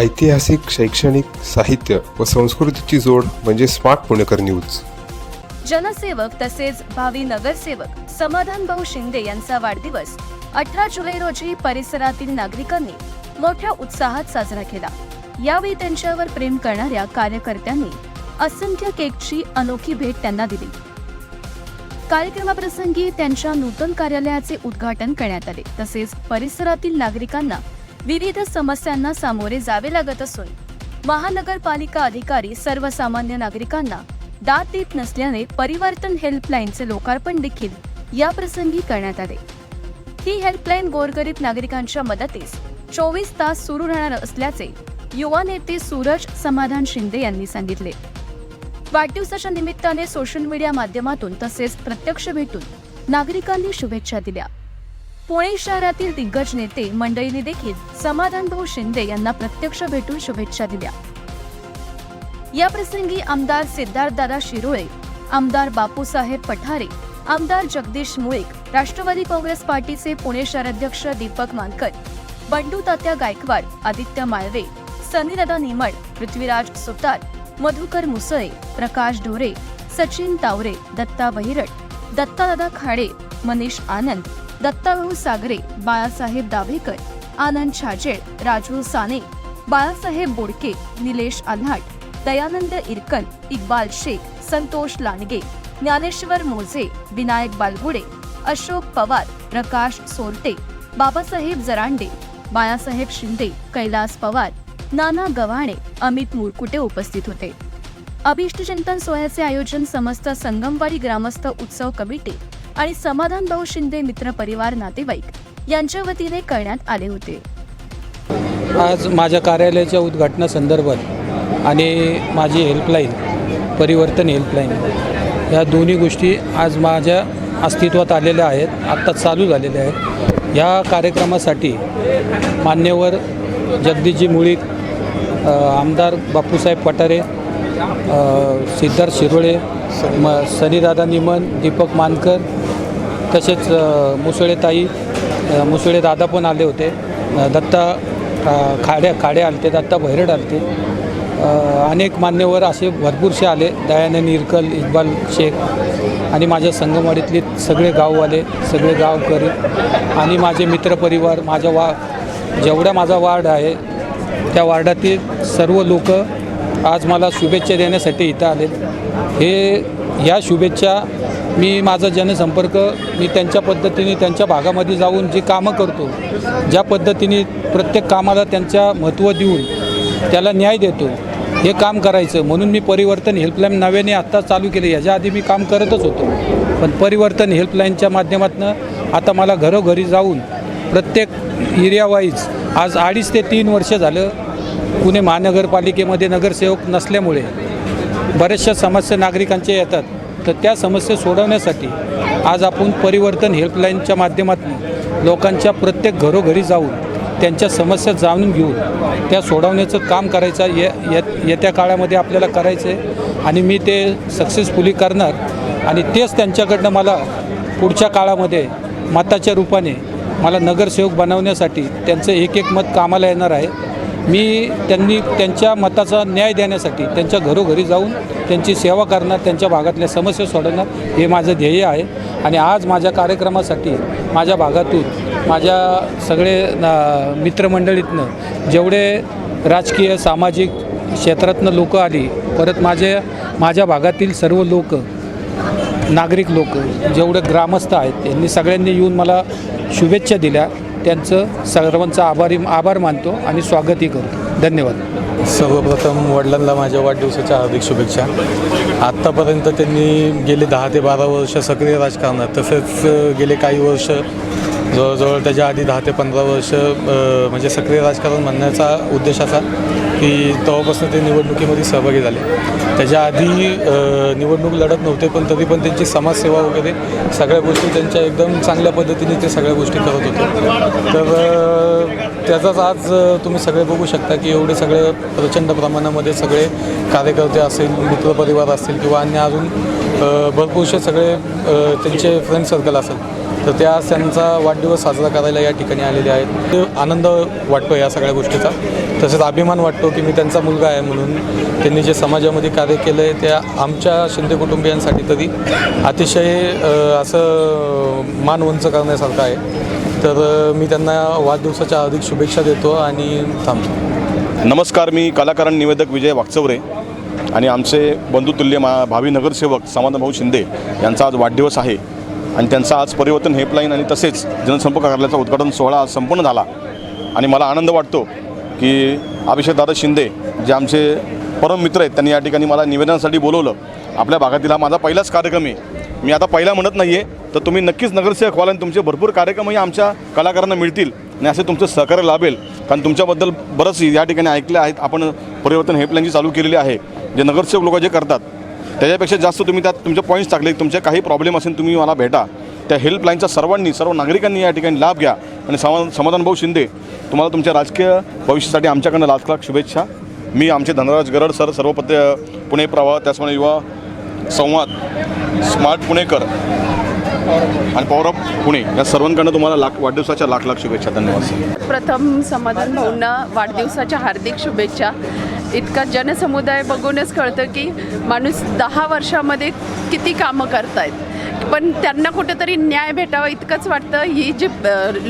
ऐतिहासिक शैक्षणिक साहित्य व संस्कृतीची जोड म्हणजे स्मार्ट पुणेकर न्यूज. जनसेवक तसेच भावी नगरसेवक समाधान भाऊ शिंदे यांचा वाढदिवस अठरा जुलै रोजी परिसरातील नागरिकांनी मोठ्या उत्साहात साजरा केला. यावेळी त्यांच्यावर प्रेम करणाऱ्या कार्यकर्त्यांनी असंख्य केकची अनोखी भेट त्यांना दिली. कार्यक्रमाप्रसंगी त्यांच्या नूतन कार्यालयाचे उद्घाटन करण्यात आले. तसेच परिसरातील नागरिकांना विविध समस्यांना सामोरे जावे लागत असून महानगरपालिका अधिकारी सर्वसामान्य नागरिकांना दाद देत नसल्याने परिवर्तन हेल्पलाईनचे लोकार्पण देखील या प्रसंगी करण्यात आले. ही हेल्पलाईन गोरगरीब नागरिकांच्या मदतीस चोवीस तास सुरू राहणार असल्याचे युवा नेते सूरज समाधान शिंदे यांनी सांगितले. वाढदिवसाच्या निमित्ताने सोशल मीडिया माध्यमातून तसेच प्रत्यक्ष भेटून नागरिकांनी शुभेच्छा दिल्या. पुणे शहरातील दिग्गज नेते मंडळीने देखील समाधान भाऊ शिंदे यांना प्रत्यक्ष भेटून शुभेच्छा दिल्या. या प्रसंगी आमदार सिद्धार्थदादा शिरोळे आमदार बापूसाहेब पठारे आमदार जगदीश मुळीक राष्ट्रवादी काँग्रेस पार्टीचे पुणे शहराध्यक्ष दीपक मानकर बंडू तात्या गायकवाड आदित्य माळवे सनीदादा निमड पृथ्वीराज सुतार मधुकर मुसळे प्रकाश ढोरे सचिन तावरे दत्ता वहिरट दत्तादादा खाडे मनीष आनंद दत्ताभाऊ सागरे बाळासाहेब दाभेकर आनंद छाजेड राजू साने बाळासाहेब बोडके निलेश आल्हाट दयानंद इरकन इक्बाल शेख संतोष लांडगे ज्ञानेश्वर मोझे विनायक बालगुडे अशोक पवार प्रकाश सोरटे बाबासाहेब जरांडे बाळासाहेब शिंदे कैलास पवार नाना गव्हाणे अमित मुरकुटे उपस्थित होते. अभिष्ट चिंतन सोहळ्याचे आयोजन समस्त संगमवाडी ग्रामस्थ उत्सव कमिटी आणि समाधान भाऊ शिंदे मित्र परिवार नातेवाईक यांच्या वतीने करण्यात आले होते. आज माझ्या कार्यालयाच्या उद्घाटनासंदर्भात आणि माझी हेल्पलाईन परिवर्तन हेल्पलाईन ह्या दोन्ही गोष्टी आज माझ्या अस्तित्वात आलेल्या आहेत आत्ता चालू झालेल्या आहेत. ह्या कार्यक्रमासाठी मान्यवर जगदीशजी मुळीक आमदार बापूसाहेब पठारे सिद्धार्थ शिरोळे म सनीदादा निमन दीपक मानकर तसेच मुसळेताई मुसळे दादा पण आले होते. दत्ता अ, खाडे खाडे आलते दत्ता भैरड आलते. अनेक मान्यवर असे भरपूरसे आले. दयानंद निरकल इक्बाल शेख आणि माझ्या संगमवाडीतले सगळे गाववाले सगळे गावकरी आणि माझे मित्रपरिवार माझ्या वा जेवढा माझा वार्ड आहे त्या वार्डातील सर्व लोक आज मला शुभेच्छा देण्यासाठी इथं आले हे ह्या शुभेच्छा मी माझा जनसंपर्क मी त्यांच्या पद्धतीने त्यांच्या भागामध्ये जाऊन जी कामं करतो ज्या पद्धतीने प्रत्येक कामाला त्यांच्या महत्त्व देऊन त्याला न्याय देतो हे काम करायचं. म्हणून मी परिवर्तन हेल्पलाईन नव्याने आत्ता चालू केले. याच्या आधी मी काम करतच होतो. पण परिवर्तन हेल्पलाईनच्या माध्यमातून आता मला घरोघरी जाऊन प्रत्येक एरियावाईज आज अडीच ते तीन वर्ष झालं पुणे महानगरपालिकेमध्ये नगरसेवक नसल्यामुळे बऱ्याचशा समस्या नागरिकांच्या येतात. तर त्या समस्या सोडवण्यासाठी आज आपण परिवर्तन हेल्पलाईनच्या माध्यमातून लोकांच्या प्रत्येक घरोघरी जाऊन त्यांच्या समस्या जाणून घेऊन त्या सोडवण्याचं काम करायचं ये येत- येत्या काळामध्ये आपल्याला करायचं आहे. आणि मी ते सक्सेसफुली करणार. आणि तेच त्यांच्याकडनं मला पुढच्या काळामध्ये मताच्या रूपाने मला नगरसेवक बनवण्यासाठी त्यांचं एक एक मत कामाला येणार आहे. मी त्यांनी त्यांच्या मताचा न्याय देण्यासाठी त्यांच्या घरोघरी जाऊन त्यांची सेवा करणार त्यांच्या भागातल्या समस्या सोडवणार हे माझं ध्येय आहे. आणि आज माझ्या कार्यक्रमासाठी माझ्या भागातून माझ्या सगळे ना- मित्रमंडळीतनं जेवढे राजकीय सामाजिक क्षेत्रातनं लोक आली परत माझे माझ्या भागातील सर्व लोक नागरिक लोक जेवढे ग्रामस्थ आहेत त्यांनी सगळ्यांनी येऊन मला शुभेच्छा दिल्या. त्यांचं सर्वांचा आभारी आभार मानतो आणि स्वागतही करतो. धन्यवाद. सर्वप्रथम वडिलांना माझ्या वाढदिवसाच्या हार्दिक शुभेच्छा. आत्तापर्यंत त्यांनी गेले दहा ते बारा वर्ष सक्रिय राजकारणात. तसेच गेले काही वर्ष जवळजवळ त्याच्या आधी दहा ते पंधरा वर्ष म्हणजे सक्रिय राजकारण म्हणण्याचा उद्देश असा की तेव्हापासून ते निवडणुकीमध्ये सहभागी झाले. त्याच्या आधी निवडणूक लढत नव्हते पण तरी पण त्यांची समाजसेवा वगैरे सगळ्या गोष्टी त्यांच्या एकदम चांगल्या पद्धतीने ते सगळ्या गोष्टी करत होते. तर त्याचाच आज तुम्ही सगळे बघू शकता की एवढे सगळे प्रचंड प्रमाणामध्ये सगळे कार्यकर्ते असेल मित्रपरिवार असतील किंवा अन्य अजून भरपूरसे सगळे त्यांचे फ्रेंड सर्कल असेल. तर त्या त्यांचा वाढदिवस साजरा करायला या ठिकाणी आलेले आहेत. आनंद वाटतो या सगळ्या गोष्टीचा. तसेच अभिमान वाटतो की मी त्यांचा मुलगा आहे म्हणून. त्यांनी जे समाजामध्ये कार्य केलं आहे त्या आमच्या शिंदे कुटुंबियांसाठी तरी अतिशय असं मान उंच करण्यासारखं आहे. तर मी त्यांना वाढदिवसाच्या अधिक शुभेच्छा देतो आणि थांबतो. नमस्कार मी कलाकारण निवेदक विजय वागचवरे आणि आमचे बंधुतुल्य मा भावी नगरसेवक समाधानभाऊ शिंदे यांचा आज वाढदिवस आहे. आणि त्यांचा आज परिवर्तन हेल्पलाईन आणि तसेच जनसंपर्क कार्यालयाचा उद्घाटन सोहळा आज संपन्न झाला. आणि मला आनंद वाटतो की अभिषेकदादा शिंदे जे आमचे परम मित्र आहेत त्यांनी या ठिकाणी मला निवेदनासाठी बोलवलं. आपल्या भागातील हा माझा पहिलाच कार्यक्रम आहे. मी आता पहिला म्हणत नाही आहे तर तुम्ही नक्कीच नगरसेवक व्हाल आणि तुमचे भरपूर कार्यक्रमही आमच्या कलाकारांना मिळतील आणि असे तुमचं सहकार्य लाभेल. कारण तुमच्याबद्दल बरंच या ठिकाणी ऐकले आहेत आपण परिवर्तन हेल्पलाईनची चालू केलेली आहे. जे नगरसेवक लोक जे करतात त्याच्यापेक्षा जास्त तुम्ही त्यात तुमचे पॉईंट्स टाकले तुमचे काही प्रॉब्लेम असेल तुम्ही मला भेटा. त्या हेल्पलाईनचा सर्वांनी सर्व नागरिकांनी या ठिकाणी लाभ घ्या. आणि समा समाधानभाऊ शिंदे तुम्हाला तुमच्या राजकीय भविष्यासाठी आमच्याकडनं लाख लाख शुभेच्छा. मी आमचे धनराज गरड सर सर्व पत्र पुणे प्रवाह त्याचप्रमाणे युवा संवाद स्मार्ट पुणेकर आणि पॉवर ऑफ पुणे या सर्वांकडनं तुम्हाला लाख वाढदिवसाच्या लाख लाख शुभेच्छा. धन्यवाद प्रथम समाधान भाऊंना वाढदिवसाच्या हार्दिक शुभेच्छा. इतका जनसमुदाय बघूनच कळतं की माणूस दहा वर्षामध्ये किती कामं करतायत. पण त्यांना कुठेतरी न्याय भेटावा इतकंच वाटतं. ही जी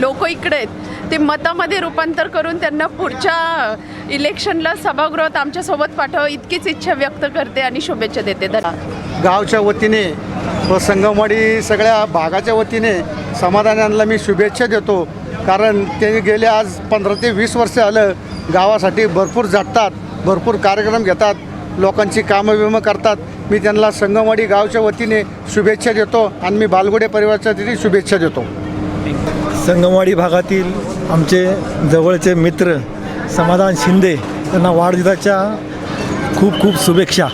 लोक इकडे आहेत ते मतामध्ये रूपांतर करून त्यांना पुढच्या इलेक्शनला सभागृहात आमच्यासोबत पाठवावं इतकीच इच्छा व्यक्त करते आणि शुभेच्छा देते. धन्यवाद. गावच्या वतीने व संगमवाडी सगळ्या भागाच्या वतीने समाधानांना मी शुभेच्छा देतो. कारण ते गेले आज पंधरा ते वीस वर्ष आलं गावासाठी भरपूर झटतात भरपूर कार्यक्रम घेतात लोकांची कामं विमं करतात. मी त्यांना संगमवाडी गावच्या वतीने शुभेच्छा देतो आणि मी बालगुडे परिवाराच्या वतीने शुभेच्छा देतो. संगमवाडी भागातील आमचे जवळचे मित्र समाधान शिंदे यांना वाढदिवसाच्या खूप खूप शुभेच्छा.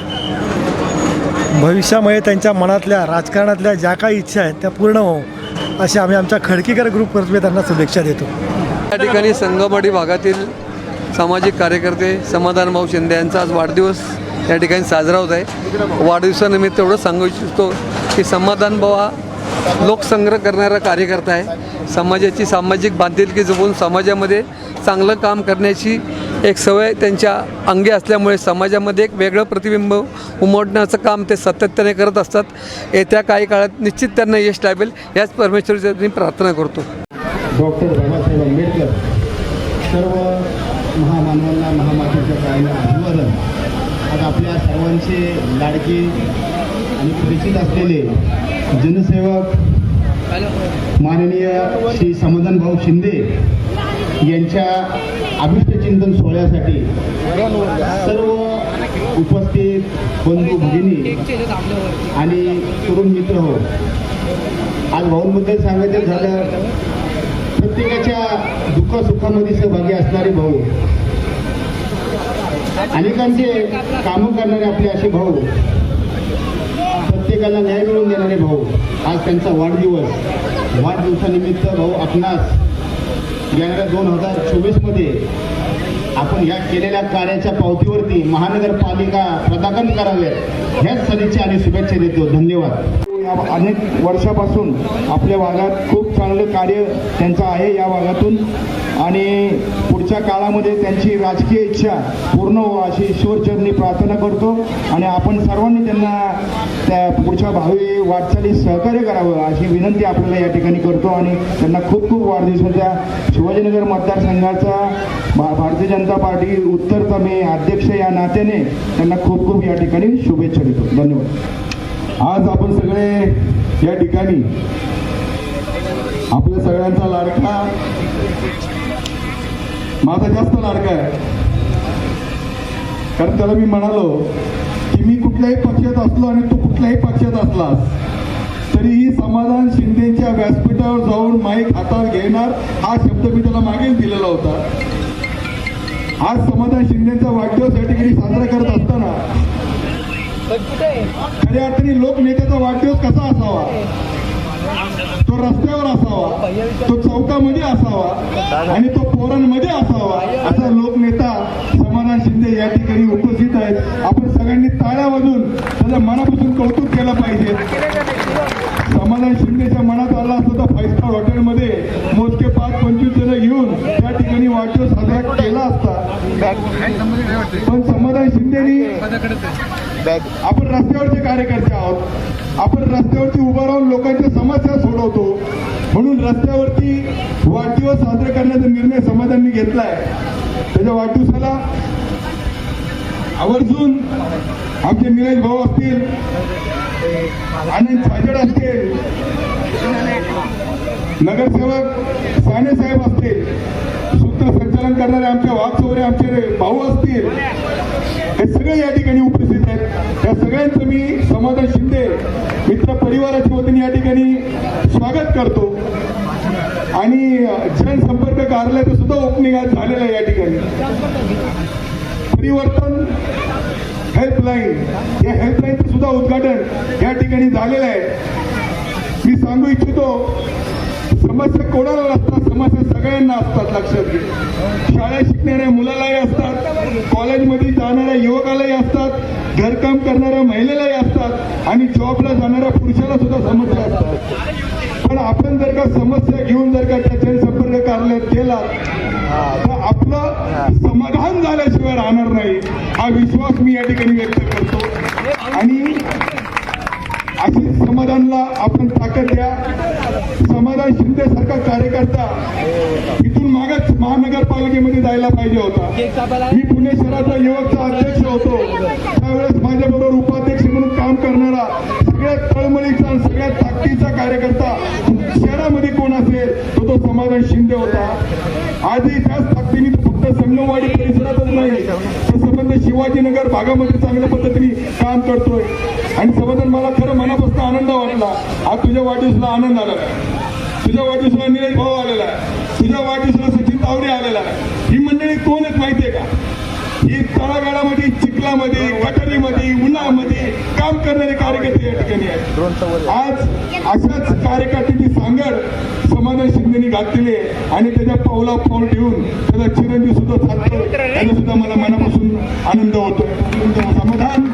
भविष्यामध्ये त्यांच्या मनातल्या राजकारणातल्या ज्या काही इच्छा आहेत त्या पूर्ण हो असे आम्ही आमच्या खडकीकर ग्रुपतर्फे त्यांना शुभेच्छा देतो. या ठिकाणी संगमवाडी भागातील सामाजिक कार्यकर्ते समाधान भाऊ शिंदे यांचा आज वाढदिवस या ठिकाणी साजरा होत आहे. वाढदिवसानिमित्त एवढं सांगू इच्छितो की समाधान भाऊ हा लोकसंग्रह करणारा कार्यकर्ता आहे. समाजाची सामाजिक बांधिलकी जपून समाजामध्ये चांगलं काम करण्याची एक सवय त्यांच्या अंगी असल्यामुळे समाजामध्ये एक वेगळं प्रतिबिंब उमटण्याचं काम ते सातत्याने करत असतात. येत्या काही काळात निश्चित त्यांना यश लाभेल याच परमेश्वरची मी प्रार्थना करतो. डॉक्टर बाबासाहेब आंबेडकर सर्व महामानवांना महामातेच्या काळाला अभिवादन आज आपल्या सर्वांचे लाडके आणि परिचित असलेले जनसेवक माननीय श्री समाधानभाऊ शिंदे यांच्या अभिष्टचिंतन सोहळ्यासाठी सर्व उपस्थित बंधू भगिनी आणि तरुण मित्र हो. आज भाऊंबद्दल सांगायचं झालं प्रत्येकाच्या दुःखसुखामध्ये सहभागी असणारे भाऊ. अनेकांचे कामं करणारे आपले असे भाऊ. प्रत्येकाला न्याय मिळवून देणारे भाऊ. आज त्यांचा वाढदिवस. वाढदिवसानिमित्त भाऊ आपणास येणाऱ्या दोन हजार चोवीसमध्ये आपण या केलेल्या कार्याच्या पावतीवरती महानगरपालिका प्रदान कराव्यात ह्याच सदिच्छा आणि शुभेच्छा देतो. धन्यवाद. अनेक वर्षापासून आपल्या भागात खूप चांगलं कार्य त्यांचं आहे या भागातून. आणि पुढच्या काळामध्ये त्यांची राजकीय इच्छा पूर्ण हो अशी ईश्वरचरणी प्रार्थना करतो. आणि आपण सर्वांनी त्यांना त्या पुढच्या भावी वाटचालीत सहकार्य करावं अशी विनंती आपल्याला या ठिकाणी करतो. आणि त्यांना खूप खूप वाढदिवसाच्या शिवाजीनगर मतदारसंघाचा भा भारतीय जनता पार्टी उत्तरचा मी अध्यक्ष या नात्याने त्यांना खूप खूप या ठिकाणी शुभेच्छा देतो. धन्यवाद. आज आपण सगळे या ठिकाणी आपल्या सगळ्यांचा लाडका माझा जास्त लाडका आहे. कारण त्याला मी म्हणालो की मी कुठल्याही पक्षात असलो आणि तू कुठल्याही पक्षात असलास तरीही समाधान शिंदेच्या व्यासपीठावर जाऊन माईक हातात घेणार हा शब्द मी त्याला मागेच दिलेला होता. आज समाधान शिंदेचा वाढदिवस या ठिकाणी साजरा करत असताना खऱ्या अर्थाने लोकनेत्याचा वाढदिवस कसा असावा? तो रस्त्यावर असावा तो चौकामध्ये असावा आणि तो पोरांमध्ये असावा असा लोकनेता समाधान शिंदे या ठिकाणी उपस्थित आहेत. आपण सगळ्यांनी ताळ्या वाजून त्याच्या मनापासून कौतुक केलं पाहिजे. समाधान शिंदेच्या मनात आला असतो तर फाईव्ह स्टार हॉटेलमध्ये मोजके पाच पंचवीस जण घेऊन त्या वाढदिवस साजरा केला असता. पण समाधान शिंदेनी आपण रस्त्यावरचे कार्यकर्ते आहोत. आपण रस्त्यावरती उभं राहून लोकांच्या समस्या सोडवतो. म्हणून रस्त्यावरती वाढदिवस साजरा करण्याचा निर्णय समाधाननी घेतलाय. त्याच्या वाढदिवसाला आवर्जून आमचे निलेश भाऊ असतील आनंद साजड असतील नगरसेवक साने साहेब असतील करणारे आमचे वाघचौरे आमचे भाऊ असतील हे सगळे या ठिकाणी उपस्थित आहेत. त्या सगळ्यांचं मी समाधान शिंदे मित्र परिवाराच्या वतीने या ठिकाणी स्वागत करतो. आणि जनसंपर्क कार्यालयाचं सुद्धा ओपनिंग आज झालेलं आहे या ठिकाणी. परिवर्तन हेल्पलाईन या हेल्पलाईनचं सुद्धा उद्घाटन या ठिकाणी झालेलं आहे. मी सांगू इच्छितो समस्या कोणाला सगळ्यांना असतात लक्षात घे शाळेत शिकणाऱ्या मुलालाही असतात कॉलेजमध्ये जाणाऱ्या युवकालाही असतात घरकाम करणाऱ्या महिलेलाही असतात आणि जॉबला जाणाऱ्या पुरुषाला सुद्धा समस्या असतात. पण आपण जर का समस्या घेऊन जर का त्या जनसंपर्क कार्यालयात केला तर आपलं समाधान झाल्याशिवाय राहणार नाही. हा विश्वास मी या ठिकाणी व्यक्त करतो. आणि अशी समाधानला आपण ताकद द्या. समाधान शिंदे सारखा कार्यकर्ता इथून मागच महानगरपालिकेमध्ये जायला पाहिजे होता. मी पुणे शहराचा युवकचा अध्यक्ष होतो. त्यावेळेस माझ्याबरोबर उपाध्यक्ष म्हणून काम करणारा सगळ्यात तळमळीचा सगळ्यात ताकदीचा कार्यकर्ता शहरामध्ये कोण असेल तो तो समाधान शिंदे होता. आजही त्याच ताकदीने फक्त संगमवाडी संबंध शिवाजीनगर भागामध्ये चांगल्या पद्धतीने काम करतोय. आणि समाधान मला खरं मनापासून आनंद वाटला. आज तुझ्या वाढदिवसाला आनंद आला तुझ्या वाढदिवसाला निलेश भाऊ आलेला आहे. तुझ्या वाढदिवसाला सचिन तावडे आलेला आहे. ही मंडळी कोण आहेत माहितीये का? ही तळागाळामध्ये चिखलामध्ये गटारीमध्ये उन्हामध्ये काम करणारे कार्यकर्ते या ठिकाणी आहेत. आज अशाच कार्यकर्त्यांची सांगड समाधान शिंदेनी घातलेली आणि त्याच्या पावला पाऊल ठेवून त्याचा चिरंजीव सुद्धा चालतो त्याचा सुद्धा मला मनापासून आनंद होतो. समाधान.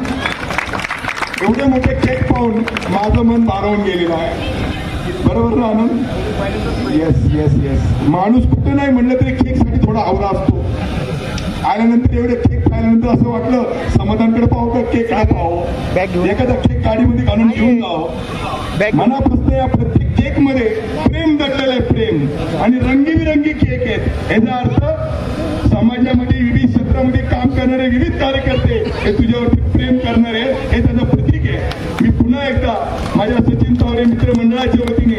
एवढे मोठे केक पाहून माझं मन भारावून गेलेलं आहे. बरोबर ना आनंद? येस येस येस माणूस कुठं नाही म्हणलं तरी केकसाठी थोडा आवरा असतो. आल्यानंतर एवढे केक खायल्यानंतर असं वाटलं समाधानकडे पाहू का केक काय पाहू? एखादा केक गाडीमध्ये घालून घेऊन जावं. मनापासून या प्रत्येक केकमध्ये प्रेम दडलेलं आहे प्रेम आणि रंगीबिरंगी केक आहेत. याचा अर्थ समाजामध्ये विविध क्षेत्रामध्ये काम करणारे विविध कार्यकर्ते हे तुझ्यावरती प्रेम करणारे हे त्याचं प्रतीक आहे. मी पुन्हा एकदा माझ्या सचिन तावरे मित्रमंडळाच्या वतीने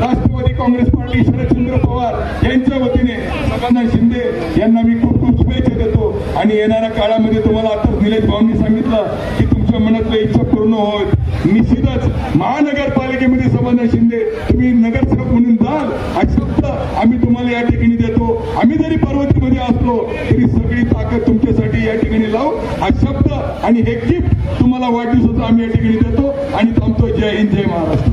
राष्ट्रवादी काँग्रेस पार्टी शरदचंद्र पवार यांच्या वतीने सगळ्यांना शिंदे यांना मी खूप खूप शुभेच्छा देतो. आणि येणाऱ्या काळामध्ये तुम्हाला आता निलेश भाऊंनी सांगितलं की तुमच्या मनातल्या इच्छा पूर्ण होत निश्चितच महानगरपालिकेमध्ये समाधान शिंदे. तुम्ही नगरसेवक म्हणून जाल हा शब्द आम्ही तुम्हाला या ठिकाणी देतो. आम्ही जरी पर्वतीमध्ये असलो तरी सगळी ताकद तुमच्यासाठी या ठिकाणी लावू. हा शब्द आणि हे गिफ्ट तुम्हाला वाढदिवसाचं आम्ही या ठिकाणी देतो. आणि थांबतो. जय हिंद जय महाराष्ट्र.